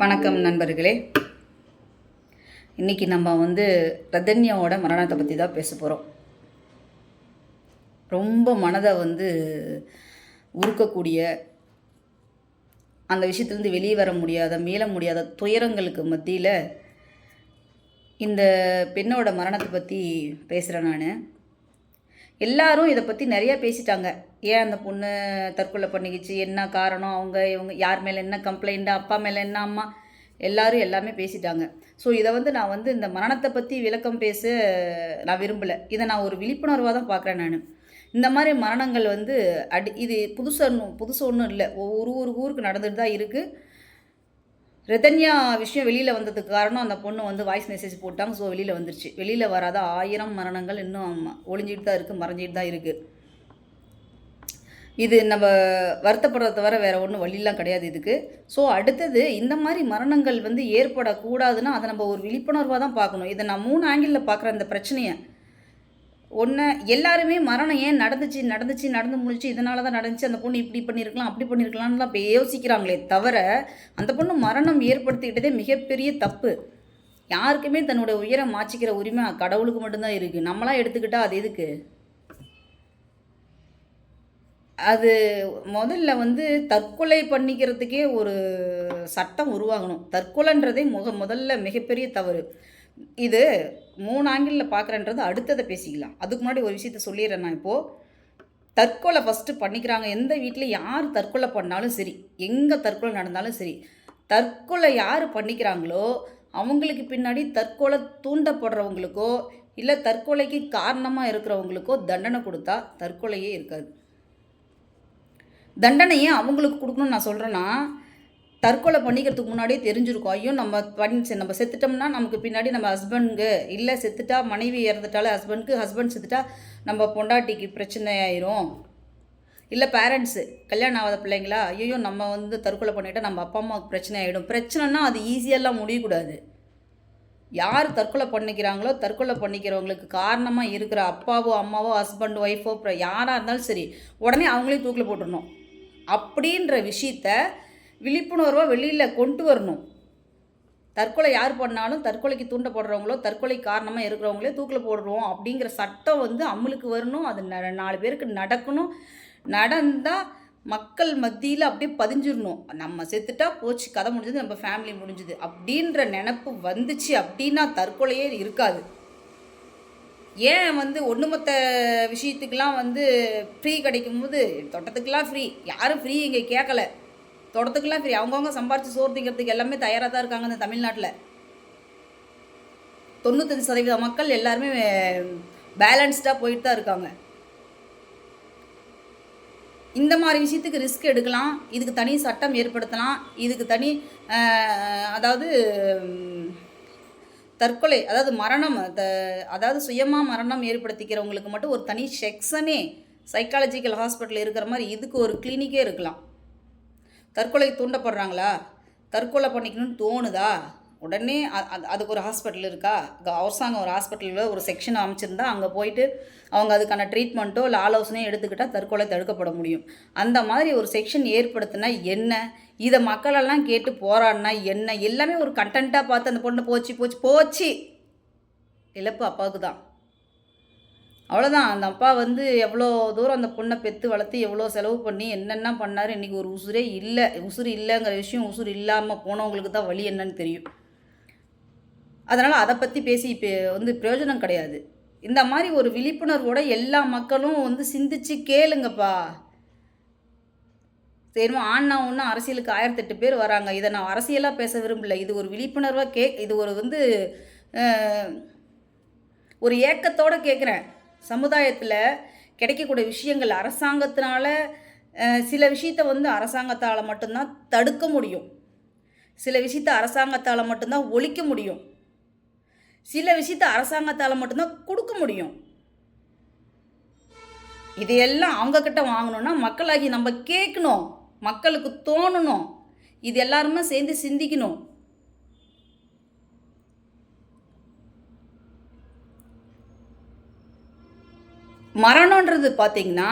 வணக்கம் நண்பர்களே. இன்றைக்கி நம்ம வந்து ரதன்யாவோட மரணத்தை பற்றி தான் பேச போகிறோம் ரொம்ப மனதை வந்து உருக்கக்கூடிய அந்த விஷயத்துலேருந்து வெளியே வர முடியாத மீள முடியாத துயரங்களுக்கு மத்தியில் இந்த பெண்ணோட மரணத்தை பற்றி பேசுகிறேன் நான். எல்லாரும் இதை பற்றி நிறையா பேசிட்டாங்க. ஏன் அந்த பொண்ணு தற்கொலை பண்ணிக்கிச்சு? என்ன காரணம்? அவங்க இவங்க யார் மேலே என்ன கம்ப்ளைண்ட் அப்பா மேலே என்ன அம்மா? எல்லாரும் எல்லாமே பேசிட்டாங்க. ஸோ இதை வந்து நான் வந்து இந்த மரணத்தை பற்றி விளக்கம் பேச நான் விரும்பலை. இதை நான் ஒரு விழிப்புணர்வாக தான் பார்க்குறேன் நான். இந்த மாதிரி மரணங்கள் வந்து அடி இது புதுசாக புதுசு ஒன்றும் இல்லை. ஒவ்வொரு ஒரு ஊருக்கு நடந்துட்டு தான் இருக்குது ரிதன்யா விஷயம் வெளியில் வந்ததுக்கு காரணம் அந்த பொண்ணு வந்து வாய்ஸ் மெசேஜ் போட்டாங்க. ஸோ வெளியில் வந்துருச்சு. வெளியில் வராத ஆயிரம் மரணங்கள் இன்னும் ஒளிஞ்சிட்டு தான் இருக்குது மறைஞ்சிட்டு தான் இருக்குது இது நம்ம வருத்தப்படுறத தவிர வேறு ஒன்றும் வழியெலாம் கிடையாது இதுக்கு. ஸோ அடுத்தது இந்த மாதிரி மரணங்கள் வந்து ஏற்படக்கூடாதுன்னா அதை நம்ம ஒரு விழிப்புணர்வாக தான் பார்க்கணும். இதை நான் மூணு ஆங்கிளில் பார்க்குறேன் இந்த பிரச்சனையை. ஒன்று எல்லாருமே மரணம் ஏன் நடந்துச்சு நடந்துச்சு நடந்து முடிச்சு இதனால தான் நடந்துச்சு அந்த பொண்ணு இப்படி பண்ணியிருக்கலாம் அப்படி பண்ணியிருக்கலாம்லாம் இப்போ யோசிக்கிறாங்களே தவிர அந்த பொண்ணு மரணம் ஏற்படுத்திக்கிட்டதே மிகப்பெரிய தப்பு. யாருக்குமே தன்னோட உயரம் மாச்சிக்கிற உரிமை கடவுளுக்கு மட்டும்தான் இருக்குது நம்மளாம் எடுத்துக்கிட்டால் அது எதுக்கு? அது முதல்ல வந்து தற்கொலை பண்ணிக்கிறதுக்கே ஒரு சட்டம் உருவாகணும். தற்கொலைன்றதே முக முதல்ல மிகப்பெரிய தவறு. இது மூணு ஆங்கிளில் பார்க்குறேன்றது அடுத்ததை பேசிக்கலாம். அதுக்கு முன்னாடி ஒரு விஷயத்த சொல்லிடுறேன் நான் இப்போது தற்கொலை ஃபஸ்ட்டு பண்ணிக்கிறாங்க. எந்த வீட்டில் யார் தற்கொலை பண்ணாலும் சரி எங்கே தற்கொலை நடந்தாலும் சரி தற்கொலை யார் பண்ணிக்கிறாங்களோ அவங்களுக்கு பின்னாடி தற்கொலை தூண்டப்படுறவங்களுக்கோ இல்லை தற்கொலைக்கு காரணமாக இருக்கிறவங்களுக்கோ தண்டனை கொடுத்தா தற்கொலையே இருக்காது. தண்டனையை அவங்களுக்கு கொடுக்கணும்னு நான் சொல்கிறேன்னா தற்கொலை பண்ணிக்கிறதுக்கு முன்னாடியே தெரிஞ்சிருக்கும். ஐயோ நம்ம பண்ணி நம்ம செத்துட்டோம்னா நமக்கு பின்னாடி நம்ம ஹஸ்பண்டுக்கு இல்லை செத்துட்டா மனைவி இறந்துட்டாலே ஹஸ்பண்டுக்கு ஹஸ்பண்ட் செத்துட்டா நம்ம பொண்டாட்டிக்கு பிரச்சனை ஆயிரும் இல்லை பேரண்ட்ஸு கல்யாணம் ஆகாத பிள்ளைங்களா ஐயோ நம்ம வந்து தற்கொலை பண்ணிட்டால் நம்ம அப்பா அம்மாவுக்கு பிரச்சனை ஆகிடும் பிரச்சனைனா அது ஈஸியெல்லாம் முடியக்கூடாது. யார் தற்கொலை பண்ணிக்கிறாங்களோ தற்கொலை பண்ணிக்கிறவங்களுக்கு காரணமாக இருக்கிற அப்பாவோ அம்மாவோ ஹஸ்பண்ட் ஒய்ஃபோ யாராக இருந்தாலும் சரி உடனே அவங்களையும் தூக்கில் போட்டுடணும் அப்படின்ற விஷயத்த விழிப்புணர்வாக வெளியில் கொண்டு வரணும். தற்கொலை யார் பண்ணாலும் தற்கொலைக்கு தூண்டப்படுறவங்களோ தற்கொலை காரணமாக இருக்கிறவங்களே தூக்கில் போடுறோம் அப்படிங்கிற சட்டம் வந்து அமலுக்கு வரணும். அது ந நாலு பேருக்கு நடக்கணும். நடந்தால் மக்கள் மத்தியில் அப்படியே பதிஞ்சிடணும் நம்ம செத்துட்டா போச்சு கதை முடிஞ்சது நம்ம ஃபேமிலி முடிஞ்சுது அப்படின்ற நினப்பு வந்துச்சு அப்படின்னா தற்கொலையே இருக்காது. ஏன் வந்து ஒட்டுமொத்த விஷயத்துக்கெலாம் வந்து ஃப்ரீ கிடைக்கும் போது தோட்டத்துக்கெலாம் ஃப்ரீ யாரும் ஃப்ரீ இங்கே கேட்கல தொடத்துக்கெல்லாம் ஃப்ரீ அவங்கவுங்க சம்பாரித்து சோறு திங்கிறதுக்கு எல்லாமே தயாராக தான் இருக்காங்க இந்த தமிழ்நாட்டில். தொண்ணூத்தஞ்சு சதவீத மக்கள் எல்லாருமே பேலன்ஸ்டாக போயிட்டு தான் இருக்காங்க. இந்த மாதிரி விஷயத்துக்கு ரிஸ்க் எடுக்கலாம். இதுக்கு தனி சட்டம் ஏற்படுத்தலாம். இதுக்கு தனி அதாவது தற்கொலை அதாவது மரணம் த அதாவது சுயமாக மரணம் ஏற்படுத்திக்கிறவங்களுக்கு மட்டும் ஒரு தனி செக்ஷனே சைக்காலஜிக்கல் ஹாஸ்பிட்டல் இருக்கிற மாதிரி இதுக்கு ஒரு கிளினிக்கே இருக்கலாம். தற்கொலை தூண்டப்படுறாங்களா? தற்கொலை பண்ணிக்கணும்னு தோணுதா? உடனே அதுக்கு ஒரு ஹாஸ்பிட்டல் இருக்கா? அரசாங்கம் ஒரு ஹாஸ்பிட்டலில் ஒரு செக்ஷன் அமைச்சிருந்தா அங்கே போயிட்டு அவங்க அதுக்கான ட்ரீட்மெண்ட்டோ இல்லை ஆலோசனையோ எடுத்துக்கிட்டால் தற்கொலை தடுக்கப்பட முடியும். அந்த மாதிரி ஒரு செக்ஷன் ஏற்படுத்தினா என்ன? இதை மக்களெல்லாம் கேட்டு போராடினா என்ன? எல்லாமே ஒரு கண்டென்ட்டாக பார்த்து அந்த பொண்ணு போச்சு போச்சு போச்சு. இழப்பு அப்பாவுக்கு தான் அவ்வளோதான் அந்த அப்பா வந்து எவ்வளோ தூரம் அந்த பொண்ணை பெற்று வளர்த்து எவ்வளோ செலவு பண்ணி என்னென்ன பண்ணார் இன்றைக்கி ஒரு உசுரே இல்லை. உசுறு இல்லைங்கிற விஷயம் உசுறு இல்லாமல் போனவங்களுக்கு தான் வழி என்னன்னு தெரியும். அதனால் அதை பற்றி பேசி இப்போ வந்து பிரயோஜனம் கிடையாது. இந்த மாதிரி ஒரு விழிப்புணர்வோட எல்லா மக்களும் வந்து சிந்திச்சு கேளுங்கப்பா. சரிமா ஆண்ணா ஒன்று அரசியலுக்கு ஆயிரத்தெட்டு பேர் வராங்க. இதை நான் அரசியலாக பேச விரும்பல. இது ஒரு விழிப்புணர்வாக கே இது ஒரு வந்து ஒரு ஏக்கத்தோடு கேட்குறேன் சமுதாயத்தில் கிடைக்கக்கூடிய விஷயங்கள் அரசாங்கத்தினால சில விஷயத்த வந்து அரசாங்கத்தால் மட்டும்தான் தடுக்க முடியும். சில விஷயத்த அரசாங்கத்தால் மட்டும்தான் ஒழிக்க முடியும். சில விஷயத்த அரசாங்கத்தால் மட்டும்தான் கொடுக்க முடியும். இதையெல்லாம் அவங்கக்கிட்ட வாங்கணும்னா மக்களாகி நம்ம கேட்கணும் மக்களுக்கு தோணணும். இது எல்லாருமே சேர்ந்து சிந்திக்கணும். மரணன்றது பார்த்திங்கன்னா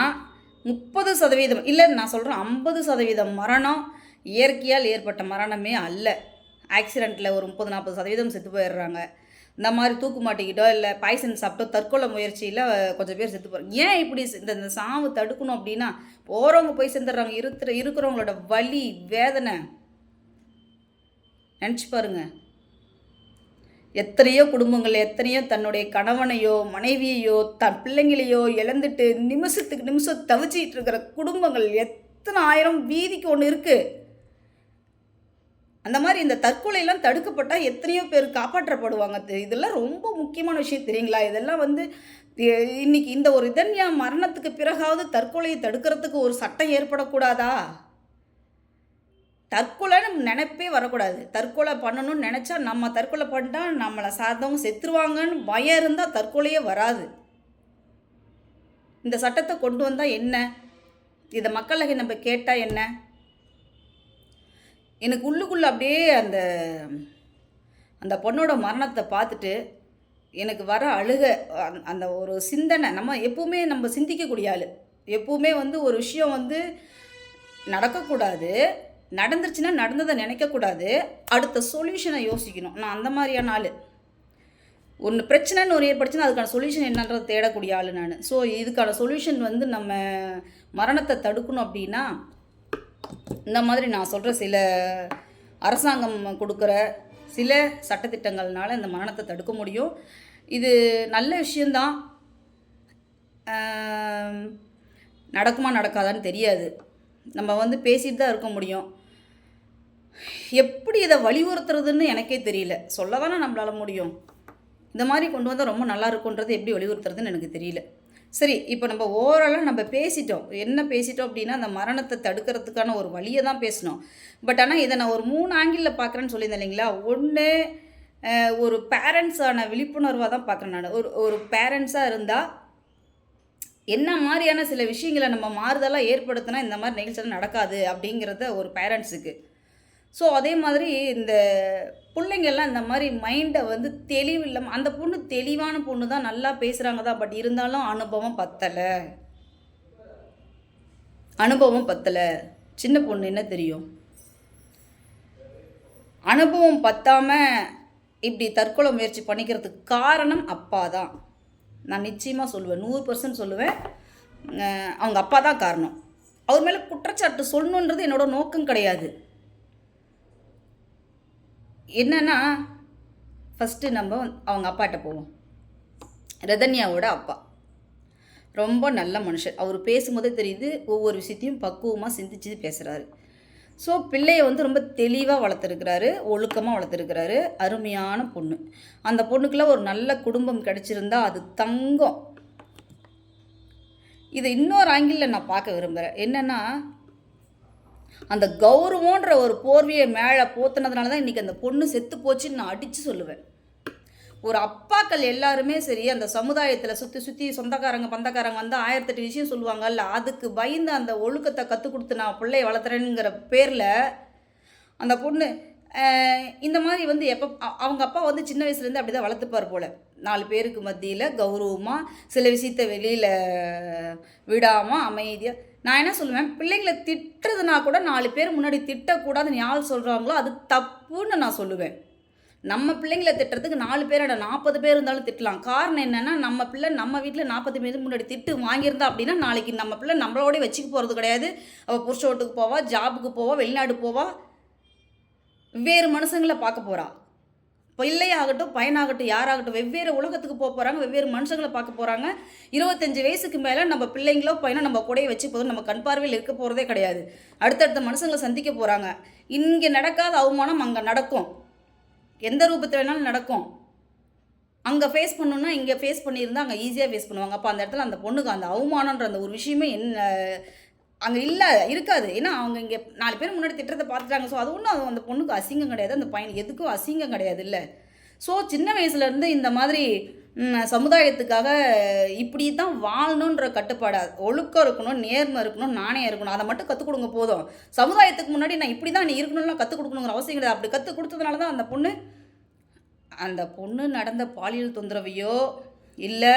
முப்பது சதவீதம் இல்லை நான் சொல்கிறேன் ஐம்பது சதவீதம் மரணம் இயற்கையால் ஏற்பட்ட மரணமே அல்ல. ஆக்சிடெண்ட்டில் ஒரு முப்பது நாற்பது சதவீதம் செத்து போயிடுறாங்க. இந்த மாதிரி தூக்கு மாட்டிக்கிட்டோ இல்லை பாய்சன் சாப்பிட்டோ தற்கொலை முயற்சியில் கொஞ்சம் பேர் செத்து போகிறாங்க ஏன் இப்படி இந்த இந்த சாவு தடுக்கணும் அப்படின்னா போகிறவங்க போய் சேர்ந்துடுறாங்க. இருக்கிற இருக்கிறவங்களோட வலி வேதனை. நினச்சி பாருங்கள் எத்தனையோ குடும்பங்கள் எத்தனையோ தன்னுடைய கணவனையோ மனைவியையோ தன் பிள்ளைங்களையோ இழந்துட்டு நிமிஷத்துக்கு நிமிஷம் தவிச்சிட்டு இருக்கிற குடும்பங்கள் எத்தனை ஆயிரம் வீதிக்கு ஒன்று இருக்குது அந்த மாதிரி இந்த தற்கொலையெல்லாம் தடுக்கப்பட்டால் எத்தனையோ பேர் காப்பாற்றப்படுவாங்க. இதெல்லாம் ரொம்ப முக்கியமான விஷயம் தெரியுங்களா? இதெல்லாம் வந்து இன்றைக்கி இன்னைக்கு இந்த ஒரு இதன்யா மரணத்துக்கு பிறகாவது தற்கொலையை தடுக்கிறதுக்கு ஒரு சட்டம் ஏற்படக்கூடாதா? தற்கொலைன்னு நினைப்பே வரக்கூடாது. தற்கொலை பண்ணணும்னு நினச்சா நம்ம தற்கொலை பண்ணிட்டால் நம்மளை சார்ந்தவங்க செத்துருவாங்கன்னு பயம் இருந்தால் தற்கொலையே வராது. இந்த சட்டத்தை கொண்டு வந்தால் என்ன? இதை மக்களை நம்ம கேட்டால் என்ன? எனக்கு உள்ளுக்குள்ளே அப்படியே அந்த அந்த பொண்ணோட மரணத்தை பார்த்துட்டு எனக்கு வர அழுக அந்த ஒரு சிந்தனை நம்ம எப்பவுமே நம்ம சிந்திக்கக்கூடிய ஆள். எப்பவுமே வந்து ஒரு விஷயம் வந்து நடக்கக்கூடாது. நடந்துருச்சுன்னா நடந்ததை நினைக்கக்கூடாது. அடுத்த சொல்யூஷனை யோசிக்கணும். நான் அந்த மாதிரியான ஆள். ஒன்று பிரச்சனைன்னு ஒரு ஏற்படுச்சுன்னா அதுக்கான சொல்யூஷன் என்னன்றது தேடக்கூடிய ஆள் நான். ஸோ இதுக்கான சொல்யூஷன் வந்து நம்ம மரணத்தை தடுக்கணும் அப்படின்னா இந்த மாதிரி நான் சொல்கிற சில அரசாங்கம் கொடுக்குற சில சட்டத்திட்டங்கள்னால இந்த மரணத்தை தடுக்க முடியும். இது நல்ல விஷயந்தான் நடக்குமா நடக்காதான்னு தெரியாது. நம்ம வந்து பேசிட்டு தான் இருக்க முடியும். எப்படி இதை வலியுறுத்துறதுன்னு எனக்கே தெரியல. சொல்ல தானே நம்மளால் முடியும். இந்த மாதிரி கொண்டு வந்தால் ரொம்ப நல்லா இருக்குன்றது எப்படி வலியுறுத்துறதுன்னு எனக்கு தெரியல. சரி இப்போ நம்ம ஓவராலாக நம்ம பேசிட்டோம். என்ன பேசிட்டோம் அப்படின்னா அந்த மரணத்தை தடுக்கிறதுக்கான ஒரு வழியை தான் பேசினோம். பட் ஆனால் இதை நான் ஒரு மூணு ஆங்கிளில் பார்க்குறேன்னு சொல்லியிருந்தேன் இல்லைங்களா? ஒன்று ஒரு பேரண்ட்ஸான விழிப்புணர்வாக தான் பார்க்குறேன் நான். ஒரு ஒரு பேரண்ட்ஸாக இருந்தால் என்ன மாதிரியான சில விஷயங்களை நம்ம மாறுதலாக ஏற்படுத்தினா இந்த மாதிரி நிகழ்ச்சிகள் நடக்காது அப்படிங்கிறத ஒரு பேரண்ட்ஸுக்கு ஸோ அதே மாதிரி இந்த பிள்ளைங்கள்லாம் இந்த மாதிரி மைண்டை வந்து தெளிவில்லாமல் அந்த பொண்ணு தெளிவான பொண்ணு தான் நல்லா பேசுகிறாங்க தான் பட் இருந்தாலும் அனுபவம் பத்தலை. அனுபவம் பத்தலை. சின்ன பொண்ணு என்ன தெரியும்? அனுபவம் பத்தாமல் இப்படி தற்கொலை முயற்சி பண்ணிக்கிறதுக்கு காரணம் அப்பா தான். நான் நிச்சயமாக சொல்லுவேன். நூறு பர்சன்ட் சொல்லுவேன். அவங்க அப்பா தான் காரணம். அவர் மேலே குற்றச்சாட்டு சொல்லணுன்றது என்னோட நோக்கம் கிடையாது. என்னென்னா ஃபஸ்ட்டு நம்ம அவங்க அப்பாட்ட போவோம். ரதன்யாவோட அப்பா. ரொம்ப நல்ல மனுஷன் அவர் பேசும்போதே தெரியுது ஒவ்வொரு விஷயத்தையும் பக்குவமாக சிந்திச்சு பேசுகிறாரு ஸோ பிள்ளையை வந்து ரொம்ப தெளிவாக வளர்த்துருக்கிறாரு ஒழுக்கமாக வளர்த்துருக்கிறாரு அருமையான பொண்ணு. அந்த பொண்ணுக்குள்ள ஒரு நல்ல குடும்பம் கிடச்சிருந்தா அது தங்கம். இதை இன்னொரு ஆங்கிளில் நான் பார்க்க விரும்புகிறேன் என்னென்னா அந்த கௌரவன்ற ஒரு போர்வையை மேலே போத்துனதுனால தான் இன்றைக்கி அந்த பொண்ணு செத்து போச்சுன்னு நான் அடித்து சொல்லுவேன். ஒரு அப்பாக்கள் எல்லாருமே சரி அந்த சமுதாயத்தில் சுற்றி சுற்றி சொந்தக்காரங்க பந்தக்காரங்க வந்து ஆயிரத்தெட்டு விஷயம் சொல்லுவாங்கல்ல அதுக்கு பயந்து அந்த ஒழுக்கத்தை கற்றுக் கொடுத்து நான் பிள்ளைய வளர்த்துறேங்கிற பேரில் அந்த பொண்ணு இந்த மாதிரி வந்து எப்போ அவங்க அப்பா வந்து சின்ன வயசுலேருந்து அப்படி தான் வளர்த்துப்பார் போல். நாலு பேருக்கு மத்தியில் கௌரவமாக சில விஷயத்த வெளியில் விடாமல் அமைதியாக நான் என்ன சொல்லுவேன் பிள்ளைங்களை திட்டுறதுனா கூட நாலு பேர் முன்னாடி திட்டக்கூடாதுன்னு யார் சொல்கிறாங்களோ அது தப்புன்னு நான் சொல்லுவேன். நம்ம பிள்ளைங்களை திட்டுறதுக்கு நாலு பேரோட நாற்பது பேர் இருந்தாலும் திட்டலாம். காரணம் என்னென்னா நம்ம பிள்ளை நம்ம வீட்டில் நாற்பது பேர் முன்னாடி திட்டு வாங்கியிருந்தா அப்படின்னா நாளைக்கு நம்ம பிள்ளை நம்மளோடய வச்சுக்க போகிறது கிடையாது. அவள் புருஷ வீட்டுக்கு போவா ஜாபுக்கு போவா வெளிநாடு போவா வெவ்வேறு மனுஷங்களை பார்க்க போகிறா பிள்ளையாகட்டும் பையனாகட்டும் யாராகட்டும் வெவ்வேறு உலகத்துக்கு போக போகிறாங்க வெவ்வேறு மனுஷங்களை பார்க்க போகிறாங்க இருபத்தஞ்சி வயசுக்கு மேலே நம்ம பிள்ளைங்களோ பையனோ நம்ம கூடயே வச்சு போதும் நம்ம கண் பார்வையில் இருக்க போகிறதே கிடையாது. அடுத்தடுத்த மனுஷங்களை சந்திக்க போகிறாங்க இங்கே நடக்காத அவமானம் அங்கே நடக்கும். எந்த ரூபத்தில் வேணாலும் நடக்கும். அங்கே ஃபேஸ் பண்ணணுன்னா இங்கே ஃபேஸ் பண்ணியிருந்தால் அங்கே ஈஸியாக ஃபேஸ் பண்ணுவாங்க. அப்போ அந்த இடத்துல அந்த பொண்ணுக்கு அந்த அவமானன்ற அந்த ஒரு விஷயமே என்ன அங்கே இல்லை இருக்காது. ஏன்னா அவங்க இங்கே நாலு பேர் முன்னாடி திட்டத்தை பார்த்துட்டாங்க. ஸோ அது ஒன்றும் அது அந்த பொண்ணுக்கு அசிங்கம் கிடையாது. அந்த பையன் எதுக்கும் அசிங்கம் கிடையாது இல்லை. ஸோ சின்ன வயசுலேருந்து இந்த மாதிரி சமுதாயத்துக்காக இப்படி தான் வாழணுன்ற கட்டுப்பாடு ஒழுக்கம் இருக்கணும் நேர்மை இருக்கணும் நாணயம் இருக்கணும் அதை மட்டும் கற்றுக் கொடுங்க போதும். சமுதாயத்துக்கு முன்னாடி நான் இப்படி தான் நீ இருக்கணும்லாம் கற்றுக் கொடுக்கணுங்கிற அவசியம் கிடையாது. அப்படி கற்றுக் கொடுத்ததுனால தான் அந்த பொண்ணு அந்த பொண்ணு நடந்த பாலியல் தொந்தரவையோ இல்லை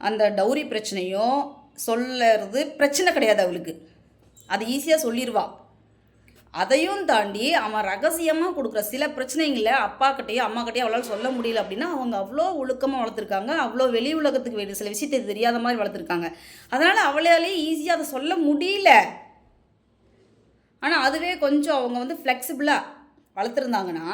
அந்த டௌரி பிரச்சனையோ சொல்லறது பிரச்சனை கிடையாது அவளுக்கு. அது ஈஸியாக சொல்லிடுவா அதையும் தாண்டி அவன் ரகசியமாக கொடுக்குற சில பிரச்சனைகளை அப்பாக்கிட்டேயோ அம்மாக்கிட்டேயோ அவளால் சொல்ல முடியல அப்படின்னா அவங்க அவ்வளோ ஒழுக்கமாக வளர்த்துருக்காங்க. அவ்வளோ வெளி உலகத்துக்கு வேண்டிய சில விஷயத்தை தெரியாத மாதிரி வளர்த்துருக்காங்க. அதனால் அவளாலே ஈஸியாக அதை சொல்ல முடியல. ஆனால் அதுவே கொஞ்சம் அவங்க வந்து ஃப்ளெக்சிபிளாக வளர்த்துருந்தாங்கன்னா